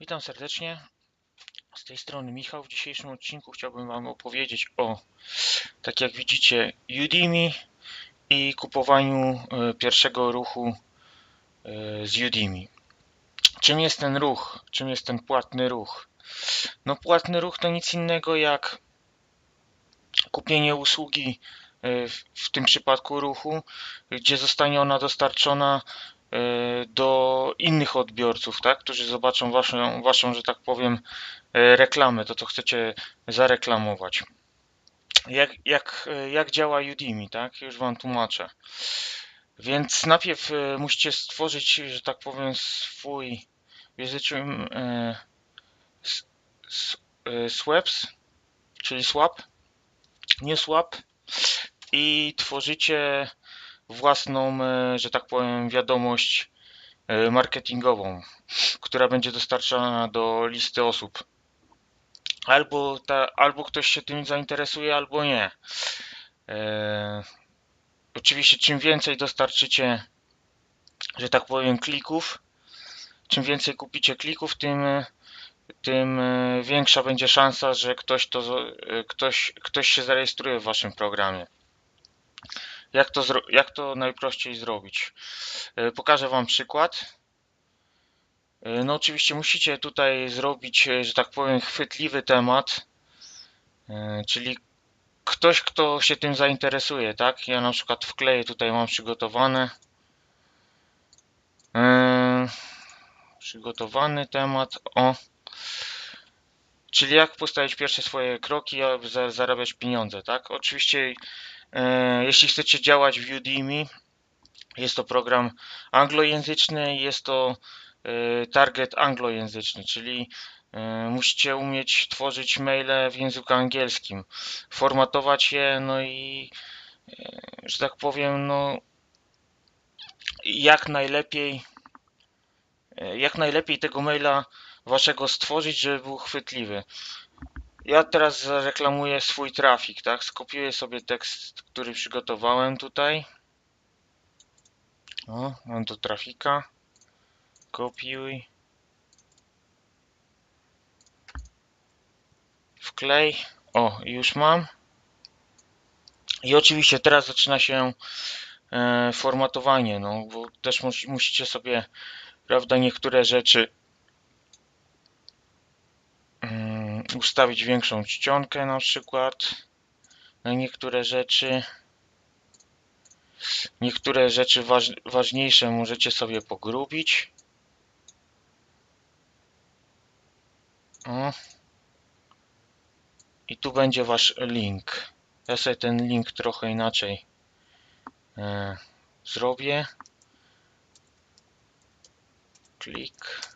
Witam serdecznie. Z tej strony Michał. W dzisiejszym odcinku chciałbym Wam opowiedzieć o, tak jak widzicie, Udemy i kupowaniu e, pierwszego ruchu e, z Udemy. Czym jest ten ruch? Czym jest ten płatny ruch? No płatny ruch to nic innego jak kupienie usługi e, w- tym przypadku ruchu, gdzie zostanie ona dostarczona do innych odbiorców, tak, którzy zobaczą waszą, waszą, że tak powiem, e, reklamę, to co chcecie zareklamować. Jak, jak, e, jak działa Udemy, tak? Już wam tłumaczę. Więc najpierw musicie stworzyć, że tak powiem, swój w języku s- s- e, swaps, czyli swap, nie swap i tworzycie własną, e, że tak powiem, wiadomość e, marketingową, która będzie dostarczana do listy osób. Albo, ta, albo ktoś się tym zainteresuje, albo nie. E, oczywiście, czym więcej dostarczycie, że tak powiem, klików, czym więcej kupicie klików, tym, e, tym większa będzie szansa, że ktoś, to, ktoś, ktoś się zarejestruje w waszym programie. Jak to, jak to najprościej zrobić? E, Pokażę Wam przykład. E, No oczywiście musicie tutaj zrobić, e, że tak powiem, chwytliwy temat, czyli ktoś, kto się tym zainteresuje, tak? Ja na przykład wkleję, tutaj mam przygotowane. Przygotowany temat, o. Czyli jak postawić pierwsze swoje kroki, aby za- zarabiać pieniądze, tak? Oczywiście, jeśli chcecie działać w Udemy, jest to program anglojęzyczny, jest to e, target anglojęzyczny, czyli e, musicie umieć tworzyć maile w języku angielskim, formatować je, no i e, że tak powiem, no jak najlepiej e, jak najlepiej tego maila waszego stworzyć, żeby był chwytliwy. Ja teraz zareklamuję swój trafik, tak? Skopiuję sobie tekst, który przygotowałem tutaj. O, mam do trafika. Kopiuj. Wklej. O, już mam. I oczywiście teraz zaczyna się e, formatowanie, no bo też mus, musicie sobie, prawda, niektóre rzeczy ustawić większą czcionkę na przykład na niektóre rzeczy. Niektóre rzeczy waż, ważniejsze możecie sobie pogrubić. O. I tu będzie wasz link. Ja sobie ten link trochę inaczej e, zrobię. Click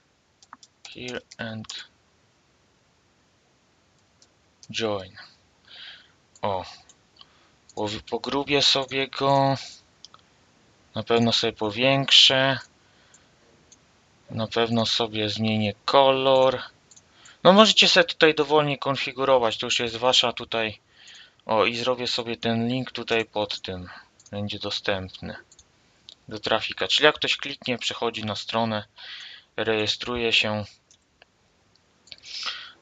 here and join. O, pogrubię sobie go. Na pewno sobie powiększę. Na pewno sobie zmienię kolor. No możecie sobie tutaj dowolnie konfigurować. To już jest wasza tutaj. O i zrobię sobie ten link tutaj pod tym. Będzie dostępny do trafika. Czyli jak ktoś kliknie, przechodzi na stronę, rejestruje się.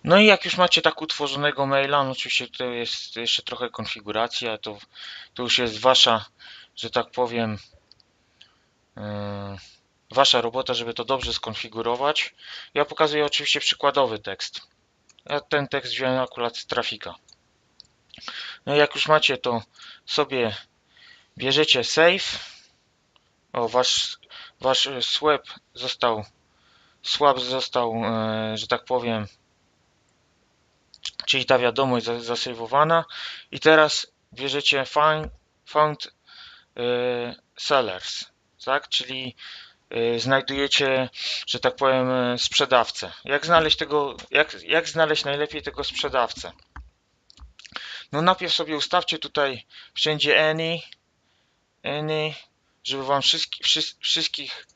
No i jak już macie tak utworzonego maila, no oczywiście tutaj jest jeszcze trochę konfiguracji, ale to, to już jest wasza, że tak powiem, yy, wasza robota, żeby to dobrze skonfigurować. Ja pokazuję oczywiście przykładowy tekst. Ja ten tekst wziąłem akurat z trafika. No i jak już macie, to sobie bierzecie save. O, wasz, wasz e, swap został, swap został, e, że tak powiem, czyli ta wiadomość za- zasejwowana. I teraz bierzecie find, found e, sellers, tak? Czyli e, znajdujecie, że tak powiem, e, sprzedawcę. Jak znaleźć tego, jak, jak znaleźć najlepiej tego sprzedawcę? No najpierw sobie ustawcie tutaj wszędzie any, any, żeby wam wszystkich, wszystkich,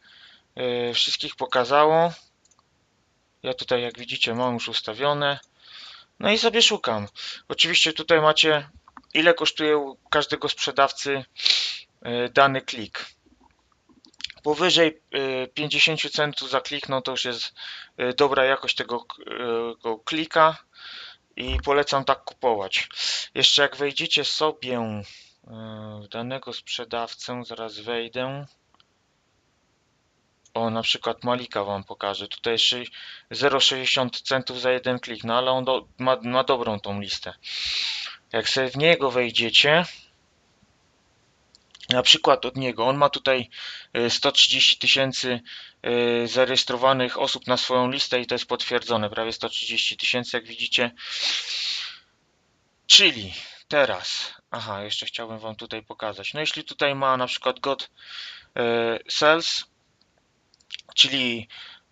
e, wszystkich pokazało. Ja tutaj, jak widzicie, mam już ustawione. No i sobie szukam. Oczywiście tutaj macie, ile kosztuje u każdego sprzedawcy e, dany klik. Powyżej y, 50 centów za klik, no to już jest y, dobra jakość tego y, klika i polecam tak kupować. Jeszcze jak wejdziecie sobie y, w danego sprzedawcę, zaraz wejdę. O, na przykład Malika wam pokażę. Tutaj szy- 0,60 centów za jeden klik, no ale on do, ma, ma dobrą tą listę. Jak sobie w niego wejdziecie, na przykład od niego, on ma tutaj y, 130 tysięcy y, zarejestrowanych osób na swoją listę i to jest potwierdzone, prawie 130 tysięcy, jak widzicie. Czyli teraz, aha, jeszcze chciałbym Wam tutaj pokazać. No jeśli tutaj ma na przykład God y, Sales, czyli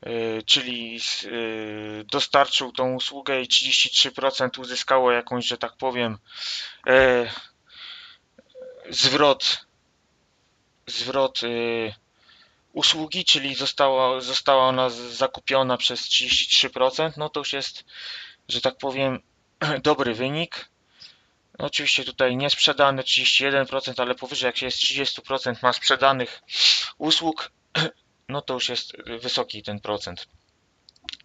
y, czyli y, dostarczył tą usługę i 33% uzyskało jakąś, że tak powiem, y, zwrot zwrot usługi, czyli została, została ona zakupiona przez 33%, no to już jest, że tak powiem, dobry wynik. Oczywiście tutaj nie sprzedane 31%, ale powyżej jak się jest 30% ma sprzedanych usług, no to już jest wysoki ten procent.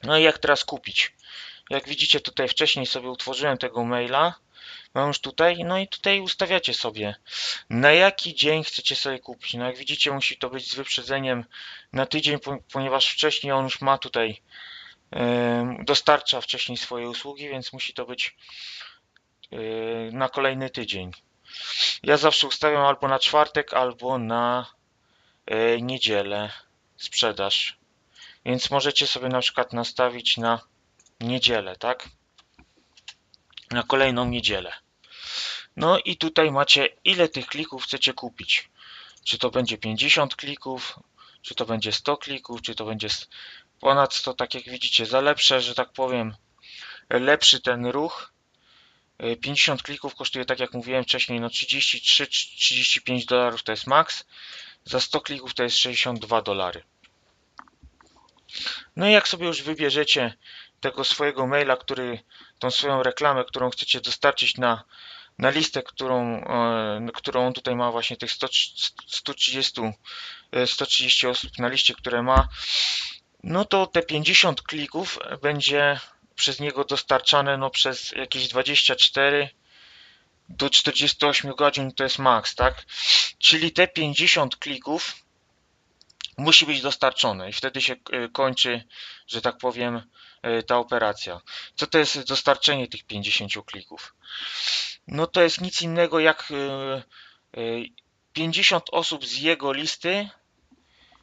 No i jak teraz kupić? Jak widzicie tutaj wcześniej sobie utworzyłem tego maila, mam już tutaj, no i tutaj ustawiacie sobie na jaki dzień chcecie sobie kupić. No jak widzicie musi to być z wyprzedzeniem na tydzień, po- ponieważ wcześniej on już ma tutaj dostarcza wcześniej swoje usługi, więc musi to być yy, na kolejny tydzień. Ja zawsze ustawiam albo na czwartek, albo na yy, niedzielę sprzedaż. Więc możecie sobie na przykład nastawić na niedzielę, tak? Na kolejną niedzielę. No i tutaj macie ile tych klików chcecie kupić. Czy to będzie 50 klików, czy to będzie 100 klików, czy to będzie ponad 100, tak jak widzicie, za lepsze, że tak powiem, lepszy ten ruch. y, 50 klików kosztuje, tak jak mówiłem wcześniej, no 33-35 dolarów to jest max. Za 100 klików to jest 62 dolary. No i jak sobie już wybierzecie tego swojego maila, który, tą swoją reklamę, którą chcecie dostarczyć na, na listę, którą, e, którą on tutaj ma właśnie tych 100, 130, e, 130 osób na liście, które ma, no to te 50 klików będzie przez niego dostarczane no przez jakieś 24 do 48 godzin to jest maks, tak? Czyli te 50 klików musi być dostarczone i wtedy się y, kończy, że tak powiem, y, ta operacja. Co to jest dostarczenie tych 50 klików? No to jest nic innego jak y, y, 50 osób z jego listy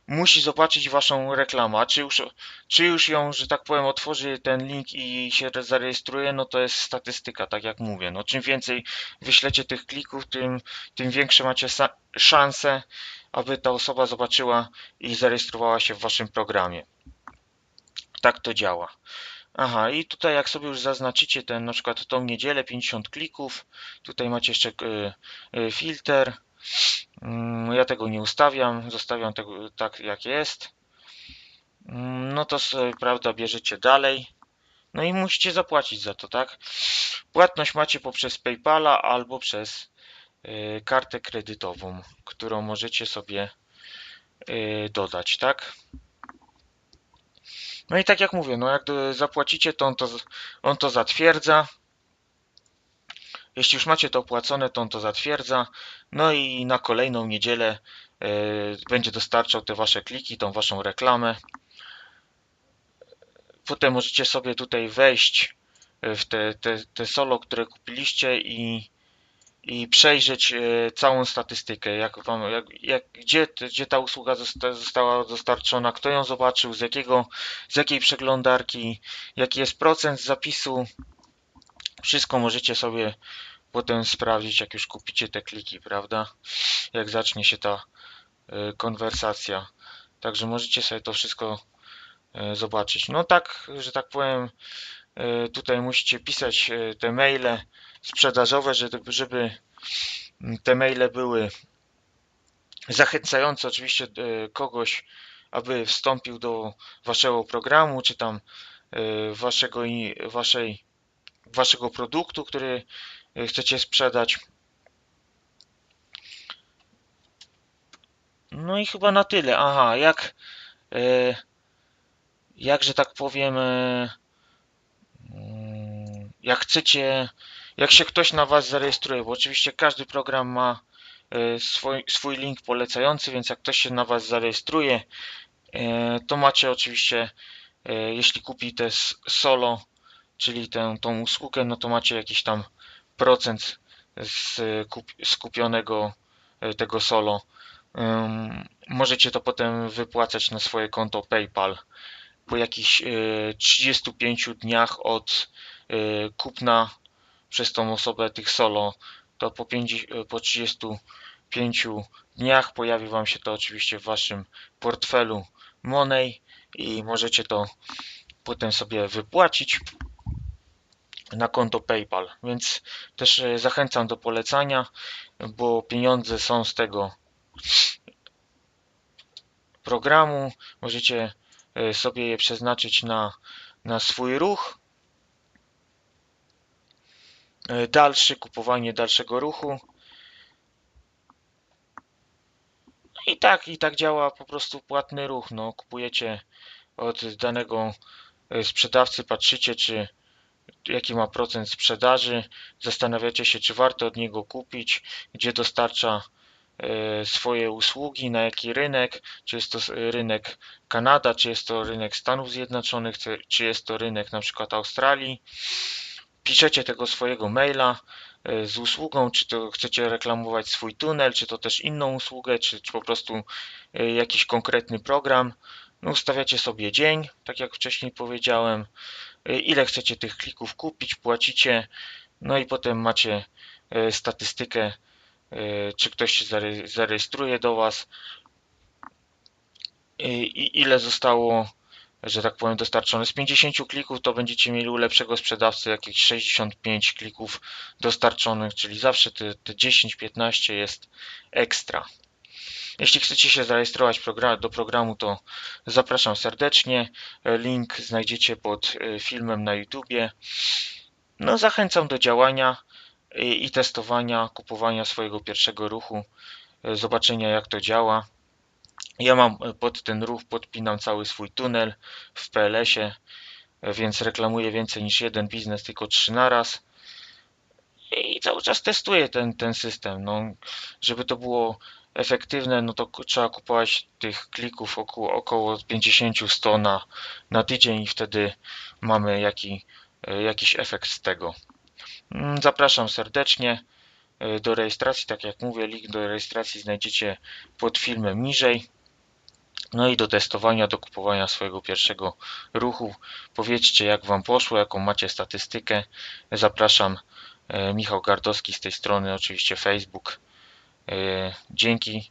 musi zobaczyć waszą reklamę. A czy już, czy już ją, że tak powiem, otworzy ten link i się zarejestruje, no to jest statystyka, tak jak mówię. No czym więcej wyślecie tych klików, tym, tym większe macie szanse, aby ta osoba zobaczyła i zarejestrowała się w waszym programie. Tak to działa. Aha, i tutaj jak sobie już zaznaczycie ten, na przykład tą niedzielę 50 klików, tutaj macie jeszcze y, y, filtr. Mm, Ja tego nie ustawiam, zostawiam tego tak jak jest. Mm, No to prawda, bierzecie dalej. No i musicie zapłacić za to, tak? Płatność macie poprzez PayPala albo przez y, kartę kredytową, którą możecie sobie y, dodać, tak? No i tak jak mówię, no jak do- zapłacicie, to on to, on to zatwierdza. Jeśli już macie to opłacone, to on to zatwierdza. No i na kolejną niedzielę e, będzie dostarczał te wasze kliki, tą waszą reklamę. Potem możecie sobie tutaj wejść w te, te, te solo, które kupiliście i, i przejrzeć e, całą statystykę, jak wam, jak, jak, gdzie, gdzie ta usługa zosta, została dostarczona, kto ją zobaczył, z, jakiego, z jakiej przeglądarki, jaki jest procent zapisu. Wszystko możecie sobie potem sprawdzić, jak już kupicie te kliki, prawda? Jak zacznie się ta y, konwersacja. Także możecie sobie to wszystko y, zobaczyć. No tak, że tak powiem, y, tutaj musicie pisać te maile sprzedażowe, żeby, te maile były zachęcające oczywiście kogoś, aby wstąpił do waszego programu, czy tam waszego, waszej, waszego produktu, który chcecie sprzedać. No i chyba na tyle. Aha, jak e, jak, że tak powiem, e, mm, jak chcecie, jak się ktoś na Was zarejestruje, bo oczywiście każdy program ma swój, swój link polecający, więc jak ktoś się na Was zarejestruje, to macie oczywiście, jeśli kupi te solo, czyli tę tą usługę, no to macie jakiś tam procent skupionego tego solo. Możecie to potem wypłacać na swoje konto PayPal po jakichś 35 e, dniach od e, kupna przez tą osobę tych solo, to po, 5, e, po 35 dniach pojawi Wam się to oczywiście w Waszym portfelu Money i możecie to potem sobie wypłacić na konto PayPal. Więc też zachęcam do polecania, bo pieniądze są z tego programu. Możecie E, sobie je przeznaczyć na, na swój ruch. E, dalszy, kupowanie dalszego ruchu. I tak, i tak działa po prostu płatny ruch. No, kupujecie od danego e, sprzedawcy, patrzycie, czy jaki ma procent sprzedaży, zastanawiacie się, czy warto od niego kupić, gdzie dostarcza E, swoje usługi, na jaki rynek, czy jest to rynek Kanada, czy jest to rynek Stanów Zjednoczonych, czy jest to rynek na przykład Australii. Piszecie tego swojego maila e, z usługą, czy to chcecie reklamować swój tunel, czy to też inną usługę, czy, czy po prostu e, jakiś konkretny program. No, ustawiacie sobie dzień, tak jak wcześniej powiedziałem, ile chcecie tych klików kupić, płacicie, no i potem macie statystykę E, czy ktoś się zarejestruje do Was i ile zostało, że tak powiem, dostarczone. Z 50 klików to będziecie mieli u lepszego sprzedawcy jakieś 65 klików dostarczonych, czyli zawsze te, te 10-15 jest ekstra. Jeśli chcecie się zarejestrować do programu, to zapraszam serdecznie. Link znajdziecie pod e, filmem na YouTubie. No, zachęcam do działania i testowania, kupowania swojego pierwszego ruchu, e, zobaczenia jak to działa. Ja mam e, pod ten ruch, podpinam cały swój tunel w PLS-ie, e, więc reklamuję więcej niż jeden biznes, tylko trzy na raz. I cały czas testuję ten, ten system. No, żeby to było efektywne, no to trzeba kupować tych klików około, około 50-100 na, na tydzień i wtedy mamy jaki, jakiś efekt z tego. Mm, zapraszam serdecznie e, do rejestracji. Tak jak mówię, link do rejestracji znajdziecie pod filmem niżej. No i do testowania, do kupowania swojego pierwszego ruchu. Powiedzcie, jak Wam poszło, jaką macie statystykę. Zapraszam. E, Michał Gardowski z tej strony, oczywiście Facebook. E, dzięki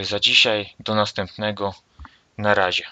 za dzisiaj. Do następnego. Na razie.